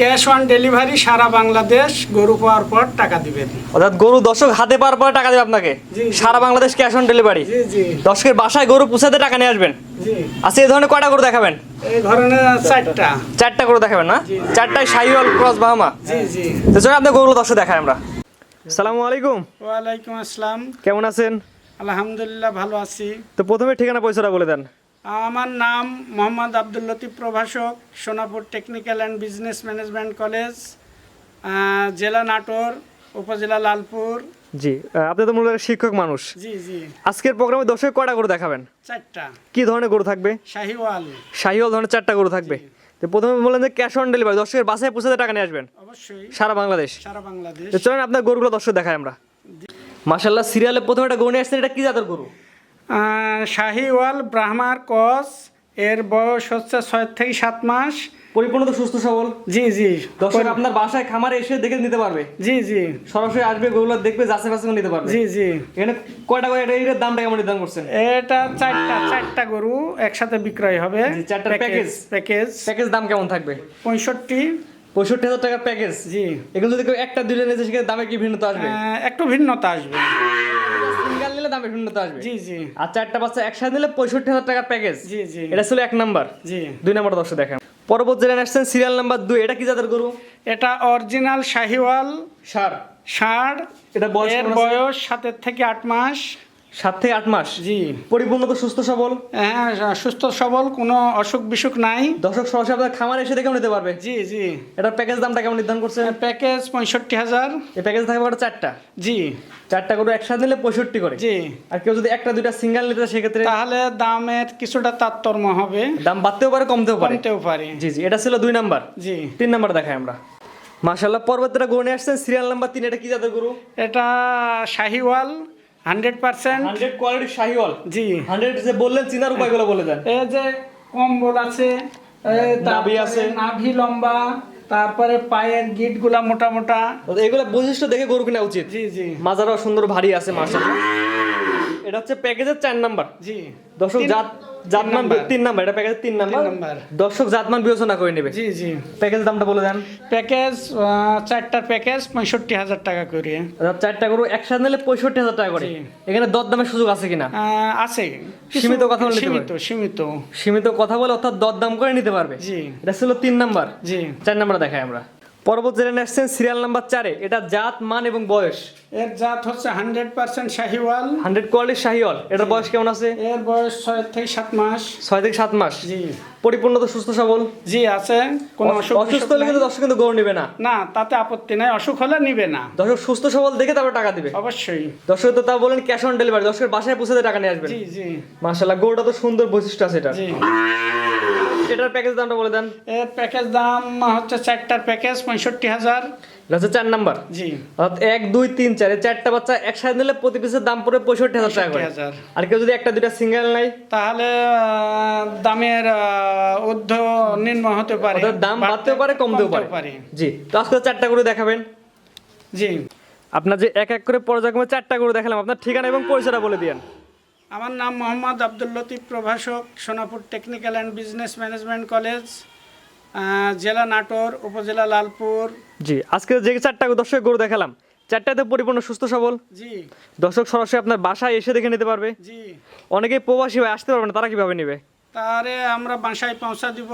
Cash on delivery সারা বাংলাদেশ গরু পাওয়ার পর টাকা দিবেন। অর্থাৎ গরু দর্শক হাতে পাওয়ার পরে টাকা দেবে আপনাকে। সারা বাংলাদেশ ক্যাশ অন ডেলিভারি। দর্শকের বাসায় গরু পুষাতে টাকা নিয়ে আসবেন। আচ্ছা এই ধরনের কয়টা গরু দেখাবেন? এই ধরনের চারটা। চারটা গরু দেখাবেন না? চারটায় শাহিওয়াল ক্রস বাহামা। জি জি। তো চলো আপনার গরুগুলো দর্শক দেখাই আমরা। সালামু আলাইকুম। ওয়ালাইকুম আসসালাম। কেমন আছেন? আলহামদুলিল্লাহ ভালো আছি। তো প্রথমে ঠিকানা পয়সাটা বলে দেন। আমার নাম মোহাম্মদ আব্দুল লতিফ প্রভাষক Sonapur technical and business management college জেলা নাটোর উপজেলা লালপুর। জি আপনি তো মূলত শিক্ষক মানুষ। জি জি। আজকের প্রোগ্রামে দর্শক কয়টা গরু দেখাবেন? চারটা। কি ধরনের গরু থাকবে? শাহিওয়াল। শাহিওয়াল ধরনের চারটা গরু থাকবে। তো প্রথমে বললেন যে ক্যাশ অন ডেলিভারি দর্শকের বাসায় পুষাতে টাকা নিয়ে আসবেন। অবশ্যই। সারা বাংলাদেশ। সারা বাংলাদেশ। চলেন আপনার গরুগুলো দর্শক দেখাই আমরা। মাশাল্লাহ সিরিয়ালে প্রথমে একটা গরু নিয়ে আসছেন এটা কি জাতের গরু? শাহিওয়াল ব্রাহ্মার কস এর বয়স হচ্ছে ছয় থেকে সাত মাস। পরিপূর্ণ তো সুস্থ সবল। জি জি। দর্শক আপনার বাসায় খামারে এসে দেখে নিতে পারবে। জি জি। সরাসরি আসবে গরুগুলো দেখবে যাচাই বাছাই করে নিতে পারবে। জি জি। এখানে কয়টা করে এটা দামটা কেমন নির্ধারণ করছেন? এটা চারটা চারটা গরু একসাথে বিক্রয় হবে। জি, চারটার প্যাকেজ প্যাকেজ। প্যাকেজ। দাম কেমন থাকবে? পঁয়ষট্টি। পঁয়ষট্টি হাজার টাকার প্যাকেজ। জি। এগুলো যদি কেউ একটা দুইটা নিয়েছে সেখানে দামে কি ভিন্নতা আসবে? একটু ভিন্নতা আসবে। সিঙ্গেল শূন্যতা আসবে। জি জি। আর চারটা বাচ্চা একসাথে নিলে পঁয়ষট্টি হাজার টাকার প্যাকেজ জি জি। এটা ছিল এক নাম্বার। জি। দুই নাম্বার দর্শক দেখেন। পরবর্তী আসছেন সিরিয়াল নাম্বার দুই এটা কি জাতের গরু? এটা অরিজিনাল শাহিওয়াল সার ষাট এটা? বয়স সাতের থেকে আট মাস। সাত থেকে আট মাস? জি। পরিপূর্ণ তো সুস্থ সবল? হ্যাঁ সুস্থ সবল কোনো অসুখ বিসুখ নাই। দর্শক সরাসরি আপনার খামার এসে দেখেও নিতে পারবে। জি জি। এটার প্যাকেজ দামটা কেমন নির্ধারণ করছেন? প্যাকেজ পঁয়ষট্টি হাজার। এই প্যাকেজ থাকবে ওটা চারটা। জি। চারটা গরু একসাথে নিলে পঁয়ষট্টি করে। জি। আর কেউ যদি একটা দুইটা সিঙ্গেল নিতে সেক্ষেত্রে তাহলে দামের কিছুটা তারতম্য হবে। দাম বাড়তেও পারে কমতেও পারে। কমতেও পারে। জি জি। এটা ছিল দুই নাম্বার। জি। তিন নাম্বার দেখাই আমরা। মাশাল্লাহ পর্বতটা গড়ে আসছেন। সিরিয়াল নাম্বার তিন এটা কি জাতের গরু? এটা Sahiwal. Hundred percent? Hundred quality Sahiwal. জি। হান্ড্রেড যে বললেন চিনার উপায়গুলো বলে দেন। এই যে কম্বল আছে দাবি আছে। নাভি লম্বা তারপরে পায়ের গিটগুলা মোটা। মোটা এগুলা বৈশিষ্ট্য দেখে গরু কিনা উচিত। জি জি। মাজারও সুন্দর ভারী আছে মাশাল্লাহ এটা হচ্ছে প্যাকেজের চার নাম্বার। জি। দর্শক জাত জাতমান তিন নাম্বার এটা তিন নাম্বার। দর্শক জাতমান বিবেচনা করে নেবে। জি জি। প্যাকেজ দামটা বলে দেন। প্যাকেজ চারটার প্যাকেজ পঁয়ষট্টি হাজার টাকা করে। চারটা গরু একসাথে নিলে পঁয়ষট্টি হাজার টাকা করে। এখানে দর দামের সুযোগ আছে কিনা? আছে। সীমিত কথা বলতে সীমিত সীমিত। সীমিত কথা বলে অর্থাৎ দর দাম করে নিতে পারবে। জি। এটা ছিল তিন নাম্বার। জি। চার নাম্বার দেখাই আমরা। পরবর্তী জেনে আসছেন সিরিয়াল নাম্বার চারে। এটা জাত মান এবং বয়স। এর জাত হচ্ছে হান্ড্রেড পার্সেন্ট শাহিওয়াল। হান্ড্রেড কোয়ালিটির শাহিওয়াল। এটার বয়স কেমন আছে? এর বয়স ছয় থেকে সাত মাস। ছয় থেকে সাত মাস। জি। পরিপূর্ণ তো সুস্থ সবল? জি আছে। কোনো অসুখ অসুস্থ হলে কিন্তু দর্শক কিন্তু গরু নিবে না। না তাতে আপত্তি নাই। অসুখ হলে নিবে না। দর্শক সুস্থ সবল দেখে তারপর টাকা দিবে। অবশ্যই। দর্শক তো তা বলেন ক্যাশ অন ডেলিভারি দর্শকের বাসায় পৌঁছে দিয়ে টাকা নিয়ে আসবেন। জি জি। মাশাল্লাহ গরুটা তো সুন্দর বৈশিষ্ট্য আছে এটা জি। এটার প্যাকেজ দামটা বলে দেন। এর প্যাকেজ দাম হচ্ছে চারটার প্যাকেজ পঁয়ষট্টি হাজার। এটা হচ্ছে চার নাম্বার। জি। অর্থাৎ এক দুই তিন চার এই চারটা বাচ্চা একসাথে নিলে প্রতি পিসের দাম পড়বে পঁয়ষট্টি হাজার টাকা করে। আর কেউ যদি একটা দুইটা সিঙ্গেল নাই তাহলে দামের ঊর্ধ্ব নিম্ন হতে পারে। দাম বাড়তেও পারে কমতেও পারে। জি তো আজকে চারটা করে দেখাবেন। জি। আপনার যে এক এক করে পর্যায়ক্রমে চারটা করে দেখালাম। আপনার ঠিকানা এবং পরিচয়টা বলে দিয়েন। আমার নাম মোহাম্মদ আব্দুল লতিফ প্রভাষক Sonapur technical and business management college জেলা নাটোর উপজেলা লালপুর। জি আজকে যে চারটা দর্শক গরু দেখালাম চারটাতে পরিপূর্ণ সুস্থ সবল? জি। দর্শক সরাসরি আপনার বাসায় এসে দেখে নিতে পারবে। জি। অনেকেই প্রবাসী হয়ে আসতে পারবে না তারা কীভাবে নেবে? তারে আমরা বাসায় পৌঁছা দিব।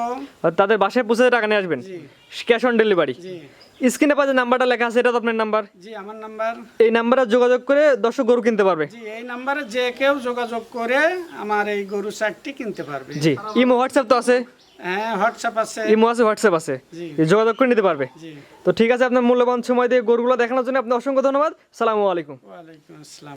তাদের বাসায় পৌঁছে টাকা নিয়ে আসবেন। ক্যাশ অন ডেলিভারি জি। স্ক্রিনে পাশে নাম্বারটা লেখা আছে এটা তো আপনার নাম্বার? জি আমার নাম্বার। এই নাম্বারে যোগাযোগ করে দর্শক গরু কিনতে পারবে। জি এই নাম্বারে যে কেউ যোগাযোগ করে আমার এই গরু চারটি কিনতে পারবে। জি ইমো হোয়াটসঅ্যাপ তো আছে? হ্যাঁ হোয়াটসঅ্যাপ আছে। ইমো আছে হোয়াটসঅ্যাপ আছে। জি। যোগাযোগ করে নিতে পারবে। জি। তো ঠিক আছে আপনার মূল্যবান সময় দিয়ে গরুগুলো দেখানোর জন্য আপনার অসংখ্য ধন্যবাদ। সালামু আলাইকুম। ওয়ালাইকুম আসসালাম।